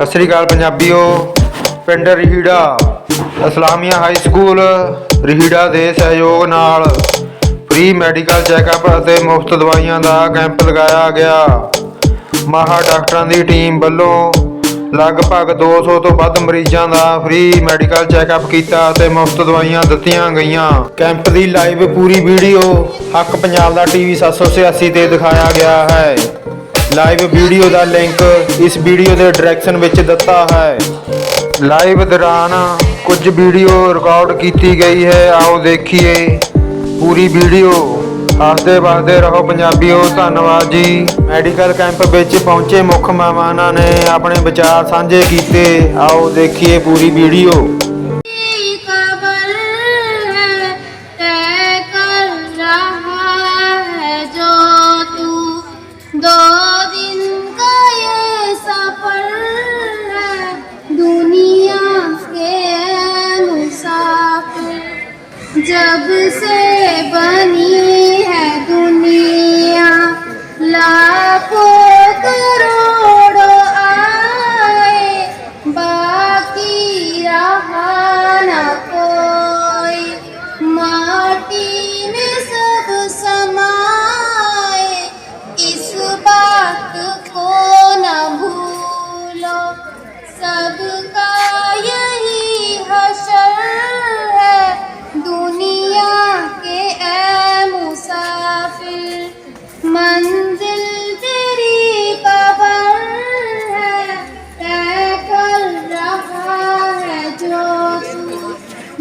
ਸਤਿ ਸ੍ਰੀ ਅਕਾਲ ਪੰਜਾਬੀਓ, ਪਿੰਡ ਰਹੀੜਾ, ਇਸਲਾਮੀਆ ਹਾਈ ਸਕੂਲ ਰਹੀੜਾ ਦੇ ਸਹਿਯੋਗ ਨਾਲ ਫ੍ਰੀ ਮੈਡੀਕਲ ਚੈੱਕਅਪ ਅਤੇ ਮੁਫਤ ਦਵਾਈਆਂ ਦਾ ਕੈਂਪ ਲਗਾਇਆ ਗਿਆ। ਮਾਹਰ ਡਾਕਟਰਾਂ ਦੀ ਟੀਮ ਵੱਲੋਂ ਲਗਭਗ 200 ਤੋਂ ਵੱਧ ਮਰੀਜ਼ਾਂ ਦਾ ਫ੍ਰੀ ਮੈਡੀਕਲ ਚੈੱਕਅਪ ਕੀਤਾ ਅਤੇ ਮੁਫਤ ਦਵਾਈਆਂ ਦਿੱਤੀਆਂ ਗਈਆਂ। ਕੈਂਪ ਦੀ ਲਾਈਵ ਪੂਰੀ ਵੀਡੀਓ ਹੱਕ ਪੰਜਾਬ ਦਾ ਟੀਵੀ 786 ਤੇ ਦਿਖਾਇਆ ਗਿਆ ਹੈ। ਲਾਈਵ ਵੀਡੀਓ ਦਾ ਲਿੰਕ ਇਸ ਵੀਡੀਓ ਦੇ ਡਾਇਰੈਕਸ਼ਨ ਵਿੱਚ ਦਿੱਤਾ ਹੈ। ਲਾਈਵ ਦੌਰਾਨ ਕੁਝ ਵੀਡੀਓ ਰਿਕਾਰਡ ਕੀਤੀ ਗਈ ਹੈ। ਆਓ ਦੇਖੀਏ ਪੂਰੀ ਵੀਡੀਓ ਹੱਸਦੇ ਵਸਦੇ ਰਹੋ ਪੰਜਾਬੀਓ, ਧੰਨਵਾਦ ਜੀ। ਮੈਡੀਕਲ ਕੈਂਪ ਵਿੱਚ ਪਹੁੰਚੇ ਮੁੱਖ ਮਹਿਮਾਨਾਂ ਨੇ ਆਪਣੇ ਵਿਚਾਰ ਸਾਂਝੇ ਕੀਤੇ। ਆਓ ਦੇਖੀਏ ਪੂਰੀ ਵੀਡੀਓ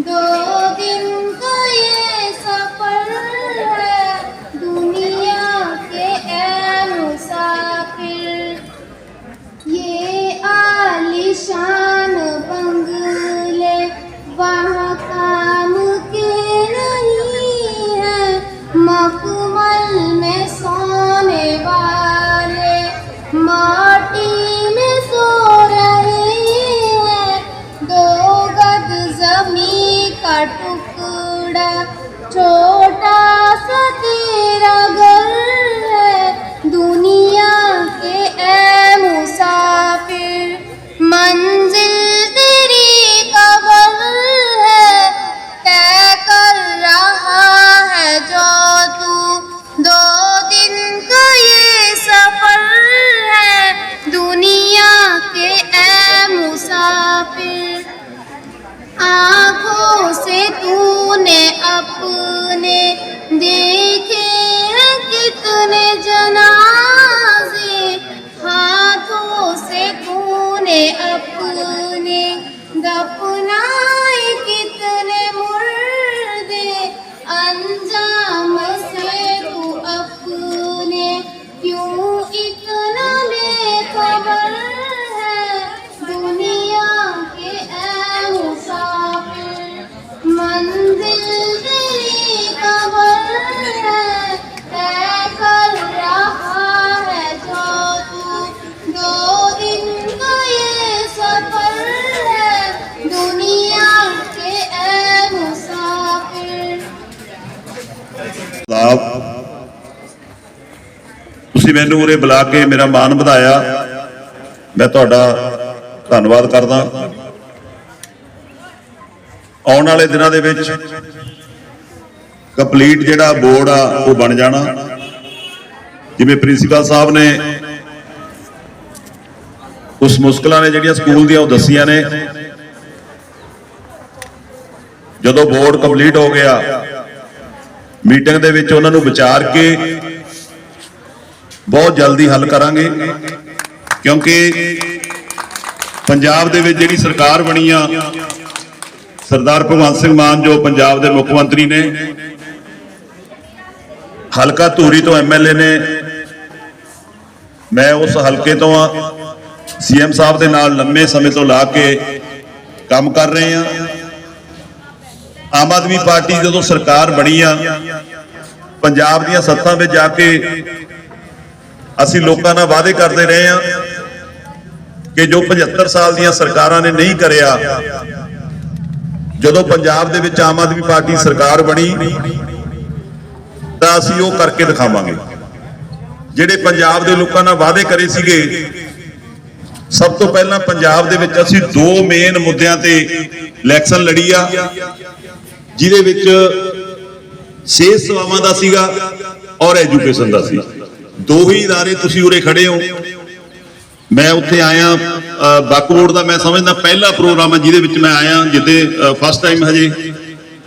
Tuh. ਸਾਹਿਬ ਤੁਸੀਂ ਮੈਨੂੰ ਉਰੇ ਬੁਲਾ ਕੇ ਮੇਰਾ ਮਾਣ ਵਧਾਇਆ। ਮੈਂ ਤੁਹਾਡਾ ਧੰਨਵਾਦ ਕਰਦਾ। ਆਉਣ ਵਾਲੇ ਦਿਨਾਂ ਦੇ ਵਿੱਚ ਕੰਪਲੀਟ ਜਿਹੜਾ ਬੋਰਡ ਆ, ਉਹ ਬਣ ਜਾਣਾ। ਜਿਵੇਂ ਪ੍ਰਿੰਸੀਪਲ ਸਾਹਿਬ ਨੇ ਉਸ ਮੁਸ਼ਕਲਾਂ ਨੇ ਜਿਹੜੀਆਂ ਸਕੂਲ ਦੀਆਂ ਉਹ ਦੱਸੀਆਂ ਨੇ। ਜਦੋਂ ਬੋਰਡ ਕੰਪਲੀਟ ਹੋ ਗਿਆ ਮੀਟਿੰਗ ਦੇ ਵਿੱਚ ਉਹਨਾਂ ਨੂੰ ਵਿਚਾਰ ਕੇ ਬਹੁਤ ਜਲਦੀ ਹੱਲ ਕਰਾਂਗੇ, ਕਿਉਂਕਿ ਪੰਜਾਬ ਦੇ ਵਿੱਚ ਜਿਹੜੀ ਸਰਕਾਰ ਬਣੀ ਆ, ਸਰਦਾਰ ਭਗਵੰਤ ਸਿੰਘ ਮਾਨ ਜੋ ਪੰਜਾਬ ਦੇ ਮੁੱਖ ਮੰਤਰੀ ਨੇ, ਹਲਕਾ ਧੂਰੀ ਤੋਂ ਐਮਐਲਏ ਨੇ, ਮੈਂ ਉਸ ਹਲਕੇ ਤੋਂ ਆ ਸੀਐਮ ਸਾਹਿਬ ਦੇ ਨਾਲ ਲੰਮੇ ਸਮੇਂ ਤੋਂ ਲਾ ਕੇ ਕੰਮ ਕਰ ਰਹੇ ਆ। ਆਮ ਆਦਮੀ ਪਾਰਟੀ ਜਦੋਂ ਸਰਕਾਰ ਬਣੀ ਆ, ਪੰਜਾਬ ਦੀਆਂ ਸੱਤਾਂ ਵਿੱਚ ਜਾ ਕੇ ਅਸੀਂ ਲੋਕਾਂ ਨਾਲ ਵਾਅਦੇ ਕਰਦੇ ਰਹੇ ਆ ਕਿ ਜੋ 75 ਸਾਲ ਦੀਆਂ ਸਰਕਾਰਾਂ ਨੇ ਨਹੀਂ ਕਰਿਆ, ਜਦੋਂ ਪੰਜਾਬ ਦੇ ਵਿੱਚ ਆਮ ਆਦਮੀ ਪਾਰਟੀ ਸਰਕਾਰ ਬਣੀ, ਤਾਂ ਅਸੀਂ ਉਹ ਕਰਕੇ ਦਿਖਾਵਾਂਗੇ। ਜਿਹੜੇ ਪੰਜਾਬ ਦੇ ਲੋਕਾਂ ਨਾਲ ਵਾਅਦੇ ਕਰੇ ਸੀਗੇ ਸਭ ਤੋਂ ਪਹਿਲਾਂ ਪੰਜਾਬ ਦੇ ਵਿੱਚ ਅਸੀਂ ਦੋ ਮੇਨ ਮੁੱਦਿਆਂ ਤੇ ਇਲੈਕਸ਼ਨ ਲੜੀ ਆ ਜਿਹਦੇ ਵਿੱਚ ਸਿਹਤ ਸੇਵਾਵਾਂ ਦਾ ਸੀਗਾ ਔਰ ਐਜੂਕੇਸ਼ਨ ਦਾ ਸੀ ਦੋ ਹੀ ادارے ਤੁਸੀਂ ਉਰੇ ਖੜੇ ਹੋ ਮੈਂ ਉੱਥੇ ਆਇਆ ਅ, ਬੱਕ ਬੋਰਡ ਦਾ ਮੈਂ ਸਮਝਦਾ ਪਹਿਲਾ ਪ੍ਰੋਗਰਾਮ ਹੈ ਜਿਹਦੇ ਵਿੱਚ ਮੈਂ ਆਇਆ ਜਿੱਦੇ ਫਸਟ ਟਾਈਮ ਹਜੇ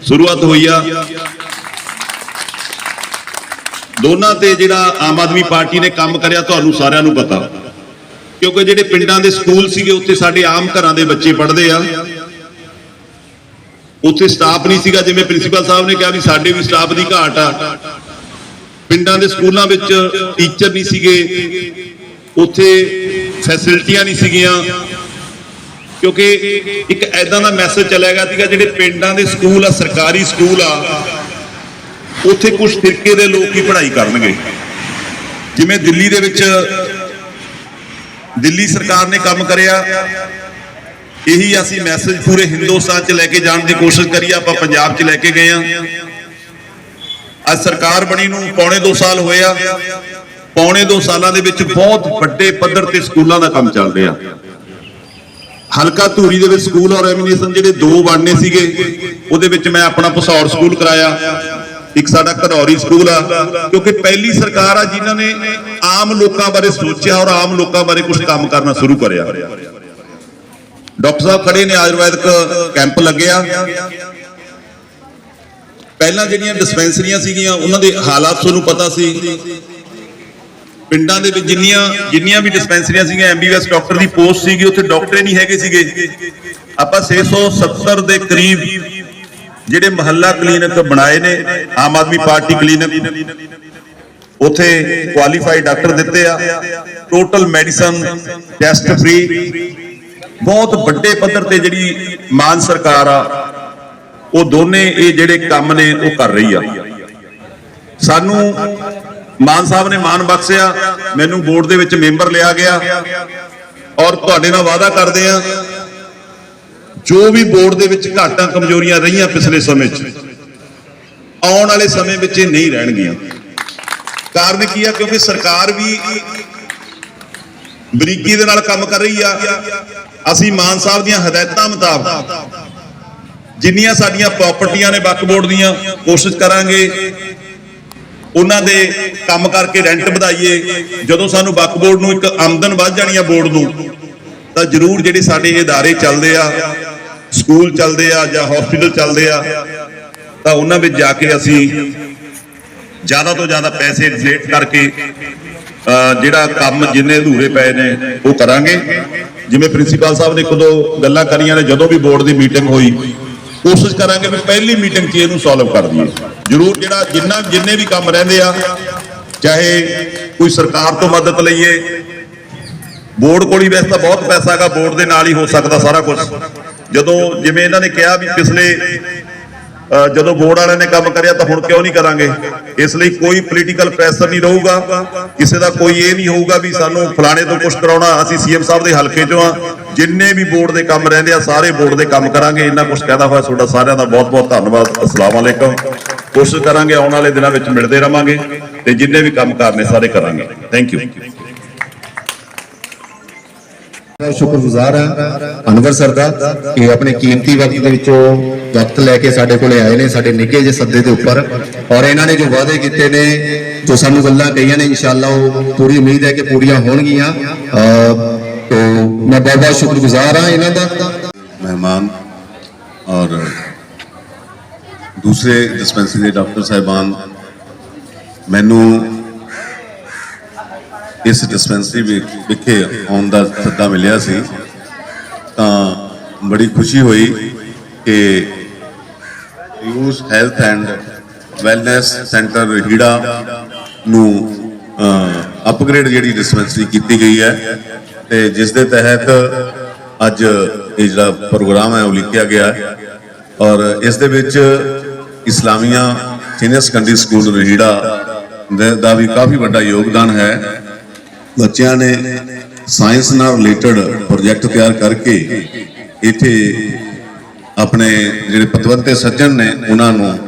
ਸ਼ੁਰੂਆਤ ਹੋਈ ਆ ਦੋਨਾਂ ਤੇ ਜਿਹੜਾ ਆਮ ਆਦਮੀ ਪਾਰਟੀ ਨੇ ਕੰਮ ਕਰਿਆ ਤੁਹਾਨੂੰ ਸਾਰਿਆਂ ਨੂੰ ਪਤਾ ਕਿਉਂਕਿ ਜਿਹੜੇ ਪਿੰਡਾਂ ਦੇ ਸਕੂਲ ਸੀਗੇ, ਉੱਥੇ ਸਾਡੇ ਆਮ ਘਰਾਂ ਦੇ ਬੱਚੇ ਪੜ੍ਹਦੇ ਆ। ਉੱਥੇ ਸਟਾਫ ਨਹੀਂ ਸੀਗਾ, ਜਿਵੇਂ ਪ੍ਰਿੰਸੀਪਲ ਸਾਹਿਬ ਨੇ ਕਿਹਾ ਵੀ ਸਾਡੇ ਵੀ ਸਟਾਫ ਦੀ ਘਾਟ ਆ। ਪਿੰਡਾਂ ਦੇ ਸਕੂਲਾਂ ਵਿੱਚ ਟੀਚਰ ਨਹੀਂ ਸੀਗੇ। ਉੱਥੇ ਫੈਸਿਲਿਟੀਆਂ ਨਹੀਂ ਸੀਗੀਆਂ। ਕਿਉਂਕਿ ਇੱਕ ਐਦਾਂ ਦਾ ਮੈਸੇਜ ਚੱਲਿਆ ਗਿਆ ਸੀਗਾ, ਜਿਹੜੇ ਪਿੰਡਾਂ ਦੇ ਸਕੂਲ ਆ, ਸਰਕਾਰੀ ਸਕੂਲ ਆ, ਉੱਥੇ ਕੁਝ ਫਿਰਕੇ ਦੇ ਲੋਕ ਹੀ ਪੜ੍ਹਾਈ ਕਰਨਗੇ। ਜਿਵੇਂ ਦਿੱਲੀ ਦੇ ਵਿੱਚ ਦਿੱਲੀ ਸਰਕਾਰ ਨੇ ਕੰਮ ਕਰਿਆ। ਇਹੀ ਅਸੀਂ ਮੈਸੇਜ ਪੂਰੇ ਹਿੰਦੁਸਤਾਨ 'ਚ ਲੈ ਕੇ ਜਾਣ ਦੀ ਕੋਸ਼ਿਸ਼ ਕਰੀ, ਆਪਾਂ ਪੰਜਾਬ 'ਚ ਲੈ ਕੇ ਗਏ ਆ ਅੱਜ ਸਰਕਾਰ ਬਣੀ ਨੂੰ ਪੌਣੇ 2 ਸਾਲ ਹੋਏ ਆ। ਪੌਣੇ 2 ਸਾਲਾਂ ਦੇ ਵਿੱਚ ਬਹੁਤ ਵੱਡੇ ਪੱਧਰ ਤੇ ਸਕੂਲਾਂ ਦਾ ਕੰਮ ਚੱਲ ਰਿਹਾ। ਹਲਕਾ ਧੂਰੀ ਦੇ ਵਿੱਚ ਸਕੂਲ ਔਰ ਐਮੀਨੇਸ਼ਨ ਜਿਹੜੇ ਦੋ ਬਣਨੇ ਸੀਗੇ, ਉਹਦੇ ਵਿੱਚ ਮੈਂ ਆਪਣਾ ਪਸੌੜ ਸਕੂਲ ਕਰਾਇਆ। ਇੱਕ ਸਾਡਾ ਘਨੌਰੀ ਸਕੂਲ ਆ, ਕਿਉਂਕਿ ਪਹਿਲੀ ਸਰਕਾਰ ਆ ਜਿਨ੍ਹਾਂ ਨੇ ਆਮ ਲੋਕਾਂ ਬਾਰੇ ਸੋਚਿਆ ਔਰ ਆਮ ਲੋਕਾਂ ਬਾਰੇ ਕੁਝ ਕੰਮ ਕਰਨਾ ਸ਼ੁਰੂ ਕਰਿਆ। ਡਾਕਟਰ ਸਾਹਿਬ ਖੜੇ ਨੇ, ਆਯੁਰਵੈਦਿਕ ਕੈਂਪ ਲੱਗਿਆ ਪਹਿਲਾਂ ਜਿਹੜੀਆਂ ਡਿਸਪੈਂਸਰੀਆਂ ਸੀਗੀਆਂ, ਉਹਨਾਂ ਦੇ ਹਾਲਾਤ ਤੁਹਾਨੂੰ ਪਤਾ ਸੀ। ਪਿੰਡਾਂ ਦੇ ਵਿੱਚ ਜਿੰਨੀਆਂ ਜਿੰਨੀਆਂ ਵੀ ਡਿਸਪੈਂਸਰੀਆਂ ਸੀਗੀਆਂ, ਐਮਬੀਬੀਐਸ ਡਾਕਟਰ ਦੀ ਪੋਸਟ ਸੀਗੀ, ਉੱਥੇ ਡਾਕਟਰ ਨਹੀਂ ਹੈਗੇ ਸੀਗੇ। ਆਪਾਂ 670 ਦੇ ਕਰੀਬ ਜਿਹੜੇ ਮਹੱਲਾ ਕਲੀਨਿਕ ਬਣਾਏ ਨੇ, ਆਮ ਆਦਮੀ ਪਾਰਟੀ ਕਲੀਨਿਕ, ਉਥੇ ਕੁਆਲੀਫਾਈਡ ਡਾਕਟਰ ਦਿੱਤੇ ਆ। ਟੋਟਲ ਮੈਡੀਸਨ ਟੈਸਟ ਫ੍ਰੀ ਬਹੁਤ ਵੱਡੇ ਪੱਧਰ ਤੇ ਜਿਹੜੀ ਮਾਨ ਸਰਕਾਰ ਆ, ਉਹ ਦੋਨੇ ਇਹ ਜਿਹੜੇ ਕੰਮ ਨੇ, ਉਹ ਕਰ ਰਹੀ ਆ। ਸਾਨੂੰ ਮਾਨ ਸਾਹਿਬ ਨੇ ਮਾਨ ਬਖਸ਼ਿਆ, ਮੈਨੂੰ ਬੋਰਡ ਦੇ ਵਿੱਚ ਮੈਂਬਰ ਲਿਆ ਗਿਆ। ਔਰ ਤੁਹਾਡੇ ਨਾਲ ਵਾਅਦਾ ਕਰਦੇ ਆ ਜੋ ਵੀ ਬੋਰਡ ਦੇ ਵਿੱਚ ਘਾਟਾਂ ਕਮਜ਼ੋਰੀਆਂ ਰਹੀਆਂ ਪਿਛਲੇ ਸਮੇਂ 'ਚ ਆਉਣ ਵਾਲੇ ਸਮੇਂ ਵਿੱਚ ਇਹ ਨਹੀਂ ਰਹਿਣਗੀਆਂ ਕਾਰਨ ਕੀ ਆ ਕਿਉਂਕਿ ਸਰਕਾਰ ਵੀ ਬਰੀਕੀ ਦੇ ਨਾਲ ਕੰਮ ਕਰ ਰਹੀ ਆ ਅਸੀਂ ਮਾਨ ਸਾਹਿਬ ਦੀਆਂ ਹਦਾਇਤਾਂ ਮੁਤਾਬਕ ਜਿੰਨੀਆਂ ਸਾਡੀਆਂ ਪ੍ਰਾਪਰਟੀਆਂ ਨੇ ਵਕਫ ਬੋਰਡ ਦੀਆਂ ਕੋਸ਼ਿਸ਼ ਕਰਾਂਗੇ ਉਹਨਾਂ ਦੇ ਕੰਮ ਕਰਕੇ ਰੈਂਟ ਵਧਾਈਏ ਜਦੋਂ ਸਾਨੂੰ ਵਕਫ ਬੋਰਡ ਨੂੰ ਇੱਕ ਆਮਦਨ ਵੱਧ ਜਾਣੀ ਆ ਬੋਰਡ ਨੂੰ ਤਾਂ ਜ਼ਰੂਰ ਜਿਹੜੇ ਸਾਡੇ ਇਹ ادارے ਚੱਲਦੇ ਆ ਸਕੂਲ ਚੱਲਦੇ ਆ ਜਾਂ ਹਸਪੀਟਲ ਚੱਲਦੇ ਆ, ਤਾਂ ਉਹਨਾਂ ਵਿੱਚ ਜਾ ਕੇ ਅਸੀਂ ਜ਼ਿਆਦਾ ਤੋਂ ਜ਼ਿਆਦਾ ਪੈਸੇ ਰਿਲੇਟ ਕਰਕੇ ਜਿਹੜਾ ਕੰਮ ਜਿੰਨੇ ਅਧੂਰੇ ਪਏ ਨੇ, ਉਹ ਕਰਾਂਗੇ। ਜਿਵੇਂ ਪ੍ਰਿੰਸੀਪਲ ਸਾਹਿਬ ਨੇ ਕਦੋਂ ਗੱਲਾਂ ਕਰੀਆਂ ਨੇ, ਜਦੋਂ ਵੀ ਬੋਰਡ ਦੀ ਮੀਟਿੰਗ ਹੋਈ, ਕੋਸ਼ਿਸ਼ ਕਰਾਂਗੇ ਵੀ ਪਹਿਲੀ ਮੀਟਿੰਗ 'ਚ ਇਹਨੂੰ ਸੋਲਵ ਕਰ ਦਈਏ। ਜ਼ਰੂਰ ਜਿਹੜਾ ਜਿੰਨਾ, ਜਿੰਨੇ ਵੀ ਕੰਮ ਰਹਿੰਦੇ ਆ, ਚਾਹੇ ਕੋਈ ਸਰਕਾਰ ਤੋਂ ਮਦਦ ਲਈਏ, ਬੋਰਡ ਕੋਲ ਹੀ ਵੈਸੇ ਤਾਂ ਬਹੁਤ ਪੈਸਾ ਹੈਗਾ, ਬੋਰਡ ਦੇ ਨਾਲ ਹੀ ਹੋ ਸਕਦਾ ਸਾਰਾ ਕੁਝ ਜਦੋਂ ਜਿਵੇਂ ਇਹਨਾਂ ਨੇ ਕਿਹਾ ਵੀ ਪਿਛਲੇ ਜਦੋਂ ਬੋਰਡ ਵਾਲਿਆਂ ਨੇ ਕੰਮ ਕਰਿਆ ਤਾਂ ਹੁਣ ਕਿਉਂ ਨਹੀਂ ਕਰਾਂਗੇ? ਇਸ ਲਈ ਕੋਈ ਪੋਲੀਟੀਕਲ ਪ੍ਰੈਸ਼ਰ ਨਹੀਂ ਰਹੂਗਾ। ਕਿਸੇ ਦਾ ਕੋਈ ਇਹ ਨਹੀਂ ਹੋਊਗਾ ਵੀ ਸਾਨੂੰ ਫਲਾਣੇ ਤੋਂ ਕੁਝ ਕਰਾਉਣਾ, ਅਸੀਂ ਸੀਐਮ ਸਾਹਿਬ ਦੇ ਹਲਕੇ ਚੋਂ ਆ। ਜਿੰਨੇ ਵੀ ਬੋਰਡ ਦੇ ਕੰਮ ਰਹਿੰਦੇ ਆ, ਸਾਰੇ ਬੋਰਡ ਦੇ ਕੰਮ ਕਰਾਂਗੇ। ਇੰਨਾ ਕੁਝ ਕਹਿਦਾ ਹੋਇਆ ਤੁਹਾਡਾ ਸਾਰਿਆਂ ਦਾ ਬਹੁਤ ਬਹੁਤ ਧੰਨਵਾਦ। ਅਸਲਾਮ ਵਾਲੇਕਮ ਕੋਸ਼ਿਸ਼ ਕਰਾਂਗੇ ਆਉਣ ਵਾਲੇ ਦਿਨਾਂ ਵਿੱਚ ਮਿਲਦੇ ਰਵਾਂਗੇ ਤੇ ਜਿੰਨੇ ਵੀ ਕੰਮ ਕਰਨੇ ਸਾਰੇ ਕਰਾਂਗੇ। ਥੈਂਕ ਯੂ ਬਹੁਤ ਸ਼ੁਕਰਗੁਜ਼ਾਰ ਹਾਂ ਅਨਵਰ ਸਰ ਦਾ, ਕਿ ਆਪਣੇ ਕੀਮਤੀ ਵਕਤ ਦੇ ਵਿੱਚੋਂ ਵਕਤ ਲੈ ਕੇ ਸਾਡੇ ਕੋਲੇ ਆਏ ਨੇ, ਸਾਡੇ ਨਿੱਕੇ ਜਿਹੇ ਸੱਦੇ ਦੇ ਉੱਪਰ। ਔਰ ਇਹਨਾਂ ਨੇ ਜੋ ਵਾਅਦੇ ਕੀਤੇ ਨੇ, ਜੋ ਸਾਨੂੰ ਗੱਲਾਂ ਕਹੀਆਂ ਨੇ, ਇਨਸ਼ਾਅੱਲਾ ਉਹ ਪੂਰੀ ਉਮੀਦ ਹੈ ਕਿ ਪੂਰੀਆਂ ਹੋਣਗੀਆਂ। ਮੈਂ ਬਹੁਤ ਬਹੁਤ ਸ਼ੁਕਰਗੁਜ਼ਾਰ ਹਾਂ ਇਹਨਾਂ ਦਾ। ਮਹਿਮਾਨ ਔਰ ਦੂਸਰੇ ਡਿਸਪੈਂਸਰੀ ਦੇ ਡਾਕਟਰ ਸਾਹਿਬਾਨ, ਮੈਨੂੰ ਇਸ ਡਿਸਪੈਂਸਰੀ ਵਿ- ਵਿਖੇ ਆਉਣ ਦਾ ਸੱਦਾ ਮਿਲਿਆ ਸੀ, ਤਾਂ ਬੜੀ ਖੁਸ਼ੀ ਹੋਈ ਕਿ ਯੂਜ਼ ਹੈਲਥ ਐਂਡ ਵੈਲਨੈਸ ਸੈਂਟਰ ਹੀੜਾ ਨੂੰ ਅਪਗ੍ਰੇਡ ਜਿਹੜੀ ਡਿਸਪੈਂਸਰੀ ਕੀਤੀ ਗਈ ਹੈ ਤੇ ਜਿਸ ਦੇ ਤਹਿਤ ਅੱਜ ਇਹ ਜਿਹੜਾ ਪ੍ਰੋਗਰਾਮ ਹੈ ਉਹ ਲਿਖਿਆ ਗਿਆ ਔਰ ਇਸ ਦੇ ਵਿੱਚ Islamia senior secondary school Rahira ਦੇ- ਦਾ ਵੀ ਕਾਫੀ ਵੱਡਾ ਯੋਗਦਾਨ ਹੈ। ਬੱਚਿਆਂ ਨੇ ਸਾਇੰਸ ਨਾਲ ਰਿਲੇਟਡ ਪ੍ਰੋਜੈਕਟ ਤਿਆਰ ਕਰਕੇ ਇੱਥੇ ਆਪਣੇ ਜਿਹੜੇ ਪਤਵੰਤੇ ਸੱਜਣ ਨੇ, ਉਹਨਾਂ ਨੂੰ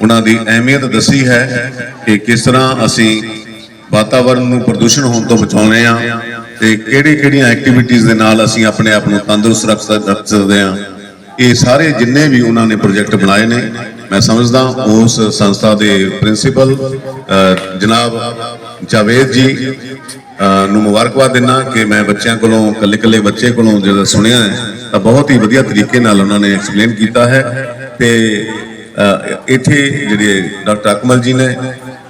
ਉਹਨਾਂ ਦੀ ਅਹਿਮੀਅਤ ਦੱਸੀ ਹੈ ਕਿ ਕਿਸ ਤਰ੍ਹਾਂ ਅਸੀਂ ਵਾਤਾਵਰਣ ਨੂੰ ਪ੍ਰਦੂਸ਼ਣ ਹੋਣ ਤੋਂ ਬਚਾਉਣੇ ਆ ਤੇ ਕਿਹੜੀ ਕਿਹੜੀਆਂ ਐਕਟੀਵਿਟੀਆਂ ਦੇ ਨਾਲ ਅਸੀਂ ਆਪਣੇ ਆਪ ਨੂੰ ਤੰਦਰੁਸਤ ਰੱਖ ਰੱਖ ਸਕਦੇ ਹਾਂ ਇਹ ਸਾਰੇ ਜਿੰਨੇ ਵੀ ਉਹਨਾਂ ਨੇ ਪ੍ਰੋਜੈਕਟ ਬਣਾਏ ਨੇ, ਮੈਂ ਸਮਝਦਾ ਉਸ ਸੰਸਥਾ ਦੇ ਪ੍ਰਿੰਸੀਪਲ ਜਨਾਬ ਜਾਵੇਦ ਜੀ ਨੂੰ ਮੁਬਾਰਕਬਾਦ ਦਿੰਦਾ ਕਿ ਮੈਂ ਬੱਚਿਆਂ ਕੋਲੋਂ ਕੱਲੇ ਕੱਲੇ ਬੱਚੇ ਕੋਲੋਂ ਜਦੋਂ ਸੁਣਿਆ ਤਾਂ ਬਹੁਤ ਹੀ ਵਧੀਆ ਤਰੀਕੇ ਨਾਲ ਉਹਨਾਂ ਨੇ ਐਕਸਪਲੇਨ ਕੀਤਾ ਹੈ। ਤੇ ਇੱਥੇ ਜਿਹੜੇ ਡਾਕਟਰ ਅਕਮਲ ਜੀ ਨੇ,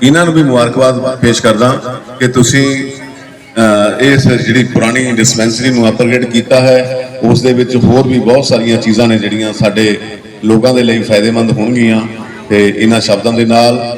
ਇਹਨਾਂ ਨੂੰ ਵੀ ਮੁਬਾਰਕਬਾਦ ਪੇਸ਼ ਕਰਦਾ ਕਿ ਤੁਸੀਂ ਇਸ ਜਿਹੜੀ ਪੁਰਾਣੀ ਡਿਸਪੈਂਸਰੀ ਨੂੰ ਅਪਗ੍ਰੇਡ ਕੀਤਾ ਹੈ, ਉਸ ਦੇ ਵਿੱਚ ਹੋਰ ਵੀ ਬਹੁਤ ਸਾਰੀਆਂ ਚੀਜ਼ਾਂ ਨੇ ਜਿਹੜੀਆਂ ਸਾਡੇ ਲੋਕਾਂ ਦੇ ਲਈ ਫਾਇਦੇਮੰਦ ਹੋਣਗੀਆਂ। ਤੇ ਇਹਨਾਂ ਸ਼ਬਦਾਂ ਦੇ ਨਾਲ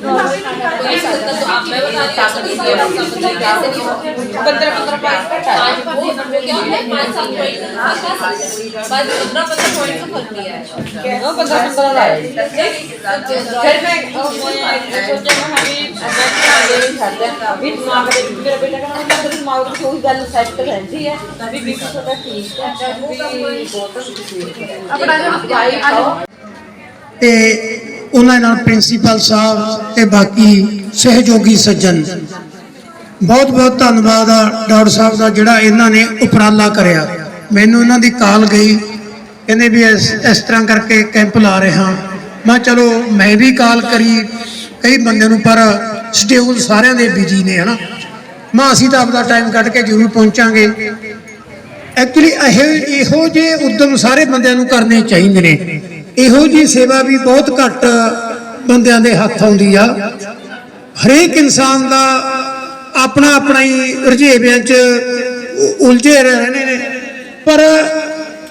तो पंद्रह पंद्रह पॉइंट का पंद्रह पंद्रह पॉइंट का फ़र्क दिया है पंद्रह पंद्रह फिर मैं सोचा हमें करते हैं अभी माँ का मेरा बेटा का नाम है माँ को कोई गल सेट कर रही है अभी बीच छोटा ठीक है अभी बहुत खुशी है अब आज भाई आज ਉਹਨਾਂ ਨਾਲ ਪ੍ਰਿੰਸੀਪਲ ਸਾਹਿਬ ਤੇ ਬਾਕੀ ਸਹਿਯੋਗੀ ਸੱਜਣ। ਬਹੁਤ ਬਹੁਤ ਧੰਨਵਾਦ ਆ ਡਾਕਟਰ ਸਾਹਿਬ ਦਾ ਜਿਹੜਾ ਇਹਨਾਂ ਨੇ ਉਪਰਾਲਾ ਕਰਿਆ। ਮੈਨੂੰ ਇਹਨਾਂ ਦੀ ਕਾਲ ਗਈ। ਕਹਿੰਦੇ ਵੀ ਇਸ ਇਸ ਤਰ੍ਹਾਂ ਕਰਕੇ ਕੈਂਪ ਲਾ ਰਹੇ। ਹਾਂ ਮੈਂ ਚਲੋ ਮੈਂ ਵੀ ਕਾਲ ਕਰੀ। ਕਈ ਬੰਦਿਆਂ ਨੂੰ ਪਰ ਸ਼ਡਿਊਲ ਸਾਰਿਆਂ ਦੇ ਬਿਜ਼ੀ ਨੇ, ਹਨਾ। ਮੈਂ ਅਸੀਂ ਤਾਂ ਆਪਦਾ ਟਾਈਮ ਕੱਢ ਕੇ ਜ਼ਰੂਰ ਪਹੁੰਚਾਂਗੇ। ਐਕਚੁਅਲੀ ਇਹ, ਇਹੋ ਜਿਹੇ ਉਦਮ ਸਾਰੇ ਬੰਦਿਆਂ ਨੂੰ ਕਰਨੇ ਚਾਹੀਦੇ ਨੇ। ਇਹੋ ਜੀ ਸੇਵਾ ਵੀ ਬਹੁਤ ਘੱਟ ਬੰਦਿਆਂ ਦੇ ਹੱਥ ਆਉਂਦੀ ਆ। ਹਰੇਕ ਇਨਸਾਨ ਦਾ ਆਪਣਾ ਆਪਣਾ ਹੀ ਰੁਝੇਵਿਆਂ 'ਚ ਉਲਝੇ ਰਹਿੰਦੇ ਨੇ। ਪਰ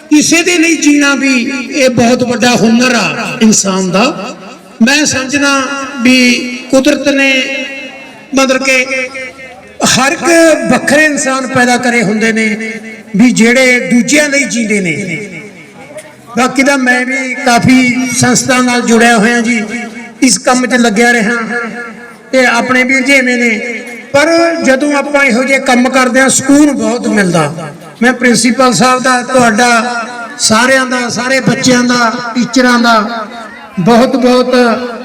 ਕਿਸੇ ਦੇ ਲਈ ਜੀਣਾ ਵੀ ਇਹ ਬਹੁਤ ਵੱਡਾ ਹੁਨਰ ਆ ਇਨਸਾਨ ਦਾ। ਮੈਂ ਸਮਝਦਾ ਵੀ ਕੁਦਰਤ ਨੇ ਮਤਲਬ ਕਿ ਹਰ ਇੱਕ ਵੱਖਰੇ ਇਨਸਾਨ ਪੈਦਾ ਕਰੇ ਹੁੰਦੇ ਨੇ ਵੀ ਜਿਹੜੇ ਦੂਜਿਆਂ ਲਈ ਜੀਂਦੇ ਨੇ। ਬਾਕੀ ਦਾ ਮੈਂ ਵੀ ਕਾਫੀ ਸੰਸਥਾ ਨਾਲ ਜੁੜਿਆ ਹੋਇਆ ਜੀ। ਇਸ ਕੰਮ 'ਚ ਲੱਗਿਆ ਰਿਹਾ। ਤੇ ਆਪਣੇ ਵੀ ਜਿਵੇਂ ਨੇ। ਪਰ ਜਦੋਂ ਆਪਾਂ ਇਹੋ ਜਿਹੇ ਕੰਮ ਕਰਦੇ ਹਾਂ, ਸਕੂਨ ਬਹੁਤ ਮਿਲਦਾ। ਮੈਂ ਪ੍ਰਿੰਸੀਪਲ ਸਾਹਿਬ ਦਾ, ਤੁਹਾਡਾ, ਸਾਰਿਆਂ ਦਾ, ਸਾਰੇ ਬੱਚਿਆਂ ਦਾ, ਟੀਚਰਾਂ ਦਾ ਬਹੁਤ ਬਹੁਤ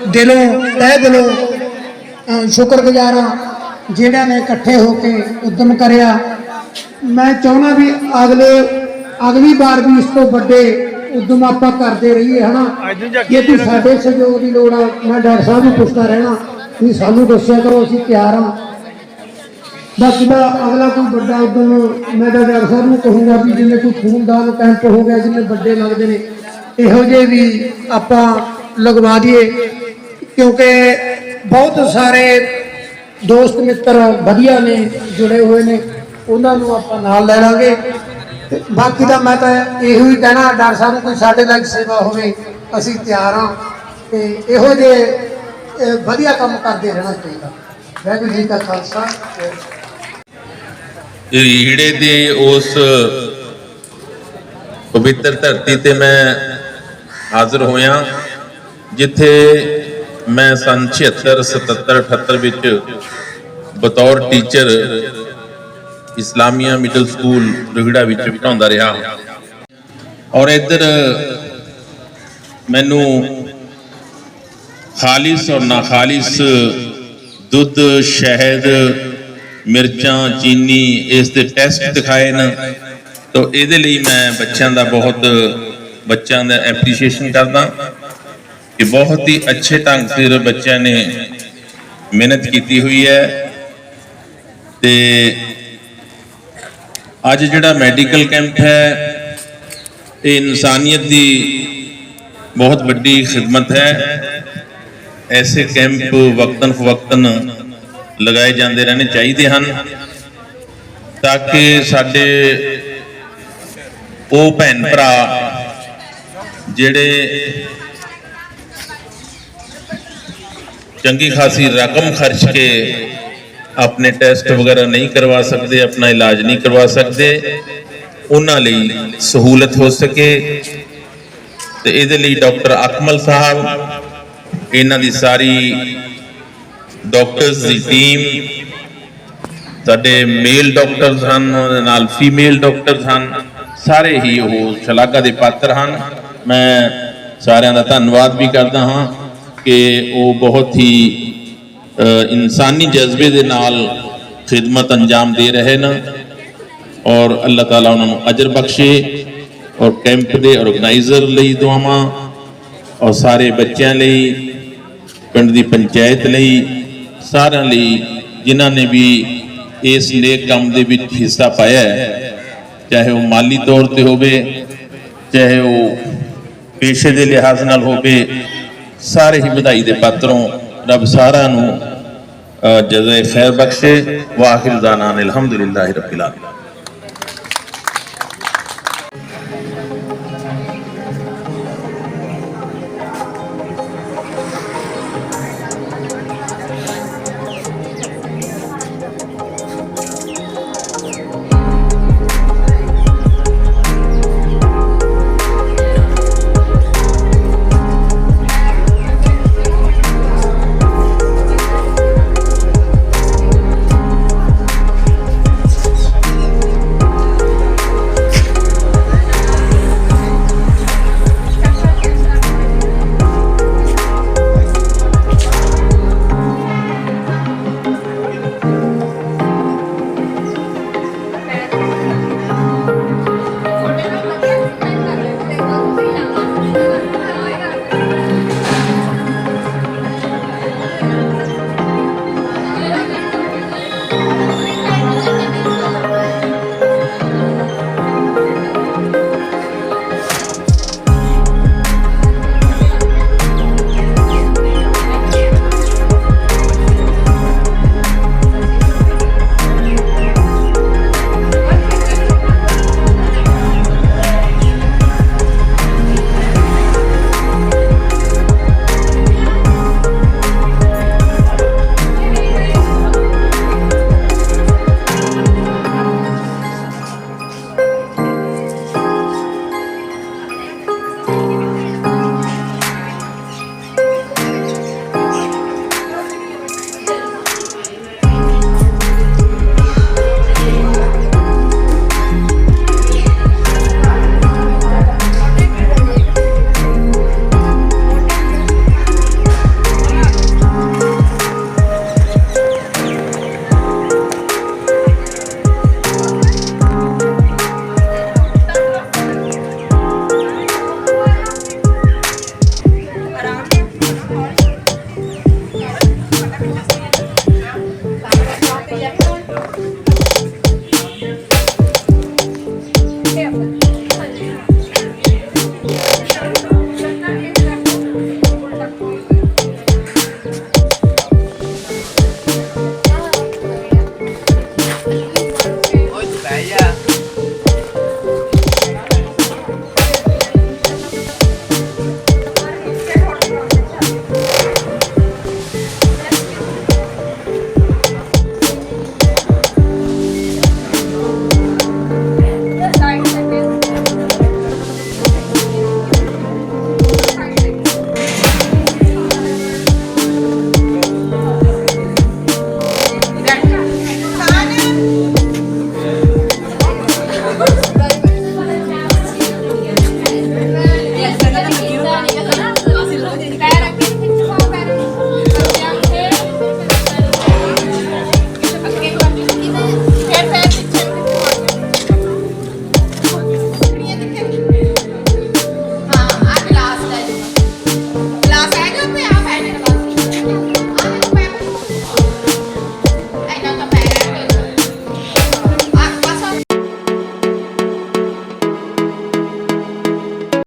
ਦਿਲੋਂ, ਤਹਿ ਦਿਲੋਂ ਸ਼ੁਕਰਗੁਜ਼ਾਰ ਹਾਂ। ਜਿਹੜਾ ਨੇ ਇਕੱਠੇ ਹੋ ਕੇ ਉਦਮ ਕਰਿਆ। ਮੈਂ ਚਾਹੁੰਦਾ ਵੀ ਅਗਲੇ, ਅਗਲੀ ਵਾਰ ਵੀ ਇਸ ਤੋਂ ਵੱਡੇ ਉਦਮ ਆਪਾਂ ਕਰਦੇ ਰਹੀਏ ਹਨਾ? ਜੇ ਤੂੰ ਸਾਡੇ ਸਹਿਯੋਗ ਦੀ ਲੋੜ ਆ ਮੈਂ ਡਾਕਟਰ ਸਾਹਿਬ ਨੂੰ ਪੁੱਛਦਾ ਰਹਿਣਾ ਵੀ ਸਾਨੂੰ ਦੱਸਿਆ ਕਰੋ ਅਸੀਂ ਤਿਆਰ ਹਾਂ। ਬਾਕੀ ਦਾ ਅਗਲਾ ਕੋਈ ਵੱਡਾ ਉਦਮ ਮੈਂ ਤਾਂ ਡਾਕਟਰ ਸਾਹਿਬ ਨੂੰ ਕਹੂੰਗਾ ਵੀ ਜਿਵੇਂ ਕੋਈ ਖੂਨਦਾਨ ਕੈਂਪ ਹੋ ਗਿਆ ਜਿਵੇਂ ਵੱਡੇ ਲੱਗਦੇ ਨੇ ਇਹੋ ਜਿਹੇ ਵੀ ਆਪਾਂ ਲਗਵਾ ਦਈਏ ਕਿਉਂਕਿ ਬਹੁਤ ਸਾਰੇ ਦੋਸਤ ਮਿੱਤਰ ਵਧੀਆ ਨੇ ਜੁੜੇ ਹੋਏ ਨੇ ਉਹਨਾਂ ਨੂੰ ਆਪਾਂ ਨਾਲ ਲੈ ਲਾਂਗੇ। ਤੇ ਬਾਕੀ ਦਾ ਮੈਂ ਤਾਂ ਇਹੋ ਹੀ ਕਹਿਣਾ ਡਾਕਟਰ ਸਾਹਿਬ ਨੂੰ ਕੋਈ ਸਾਡੇ ਲਈ ਸੇਵਾ ਹੋਵੇ, ਅਸੀਂ ਤਿਆਰ ਹਾਂ ਤੇ ਇਹੋ ਜਿਹੇ ਵਧੀਆ ਕੰਮ ਕਰਦੇ ਰਹਿਣਾ ਚਾਹੀਦਾ। ਵਾਹਿਗੁਰੂ ਜੀ ਕਾ ਖਾਲਸਾ। ਰੀੜੇ ਦੀ ਉਸ ਪਵਿੱਤਰ ਧਰਤੀ ਤੇ ਮੈਂ ਹਾਜ਼ਰ ਹੋਇਆ, ਜਿੱਥੇ ਮੈਂ ਸੰਨ 76 77 78 ਵਿੱਚ ਬਤੌਰ teacher Islamia middle school Rugra ਵਿੱਚ ਪੜਾਉਂਦਾ ਰਿਹਾ। ਔਰ ਇੱਧਰ ਮੈਨੂੰ ਖਾਲਿਸ ਔਰ ਨਾ ਖਾਲਿਸ ਦੁੱਧ, ਸ਼ਹਿਦ, ਮਿਰਚਾਂ, ਚੀਨੀ ਇਸ ਦੇ ਟੈਸਟ ਦਿਖਾਏ ਨੇ। ਤਾਂ ਇਹਦੇ ਲਈ ਮੈਂ ਬੱਚਿਆਂ ਦਾ ਬਹੁਤ, ਬੱਚਿਆਂ ਦਾ ਐਪਰੀਸ਼ੀਏਸ਼ਨ ਕਰਦਾ ਕਿ ਬਹੁਤ ਹੀ ਅੱਛੇ ਢੰਗ ਸਿਰ ਬੱਚਿਆਂ ਨੇ ਮਿਹਨਤ ਕੀਤੀ ਹੋਈ ਹੈ। ਤੇ ਅੱਜ ਜਿਹੜਾ ਮੈਡੀਕਲ ਕੈਂਪ ਹੈ, ਇਹ ਇਨਸਾਨੀਅਤ ਦੀ ਬਹੁਤ ਵੱਡੀ ਖਿਦਮਤ ਹੈ। ਐਸੇ ਕੈਂਪ ਵਕਤਨ ਫਵਕਤਨ ਲਗਾਏ ਜਾਂਦੇ ਰਹਿਣੇ ਚਾਹੀਦੇ ਹਨ ਤਾਂ ਕਿ ਸਾਡੇ ਉਹ ਭੈਣ ਭਰਾ ਜਿਹੜੇ ਚੰਗੀ ਖਾਸੀ ਰਕਮ ਖਰਚ ਕੇ ਆਪਣੇ ਟੈਸਟ ਵਗੈਰਾ ਨਹੀਂ ਕਰਵਾ ਸਕਦੇ, ਆਪਣਾ ਇਲਾਜ ਨਹੀਂ ਕਰਵਾ ਸਕਦੇ, ਉਹਨਾਂ ਲਈ ਸਹੂਲਤ ਹੋ ਸਕੇ। ਤੇ ਇਹਦੇ ਲਈ ਡਾਕਟਰ ਅਕਮਲ ਸਾਹਿਬ, ਇਹਨਾਂ ਦੀ ਸਾਰੀ ਡਾਕਟਰਸ ਦੀ ਟੀਮ ਸਾਡੇ ਮੇਲ ਡਾਕਟਰਸ ਹਨ, ਉਹਦੇ ਨਾਲ ਫੀਮੇਲ ਡਾਕਟਰਸ ਹਨ, ਸਾਰੇ ਹੀ ਉਹ ਸ਼ਲਾਘਾ ਦੇ ਪਾਤਰ ਹਨ। ਮੈਂ ਸਾਰਿਆਂ ਦਾ ਧੰਨਵਾਦ ਵੀ ਕਰਦਾ ਹਾਂ ਕਿ ਉਹ ਬਹੁਤ ਹੀ ਇਨਸਾਨੀ ਜਜ਼ਬੇ ਦੇ ਨਾਲ ਖਿਦਮਤ ਅੰਜਾਮ ਦੇ ਰਹੇ ਨੇ ਔਰ ਅੱਲਾਹ ਤਾਲਾ ਉਹਨਾਂ ਨੂੰ ਅਜਰ ਬਖਸ਼ੇ ਔਰ ਕੈਂਪ ਦੇ ਆਰਗੇਨਾਈਜ਼ਰ ਲਈ ਦੁਆਵਾਂ ਔਰ ਸਾਰੇ ਬੱਚਿਆਂ ਲਈ, ਪਿੰਡ ਦੀ ਪੰਚਾਇਤ ਲਈ, ਸਾਰਿਆਂ ਲਈ ਜਿਨ੍ਹਾਂ ਨੇ ਵੀ ਇਸ ਨੇਕ ਕੰਮ ਦੇ ਵਿੱਚ ਹਿੱਸਾ ਪਾਇਆ ਹੈ। ਚਾਹੇ ਉਹ ਮਾਲੀ ਤੌਰ ਤੇ ਹੋਵੇ, ਚਾਹੇ ਉਹ ਪੇਸ਼ੇ ਦੇ ਲਿਹਾਜ਼ ਨਾਲ ਹੋਵੇ, ਸਾਰੇ ਹੀ ਵਧਾਈ ਦੇ ਪਾਤਰੋਂ ਰੱਬ ਸਾਰਿਆਂ ਨੂੰ ਅ, ਜਜ਼ਾ ਖੈਰ ਬਖਸ਼ੇ ਵਾਖਿਰ ਦਾਨਾ ਅਲਹਮਦੁਲਿਲਾਹ ਰੱਬਿਲ ਆਲਮੀਨ।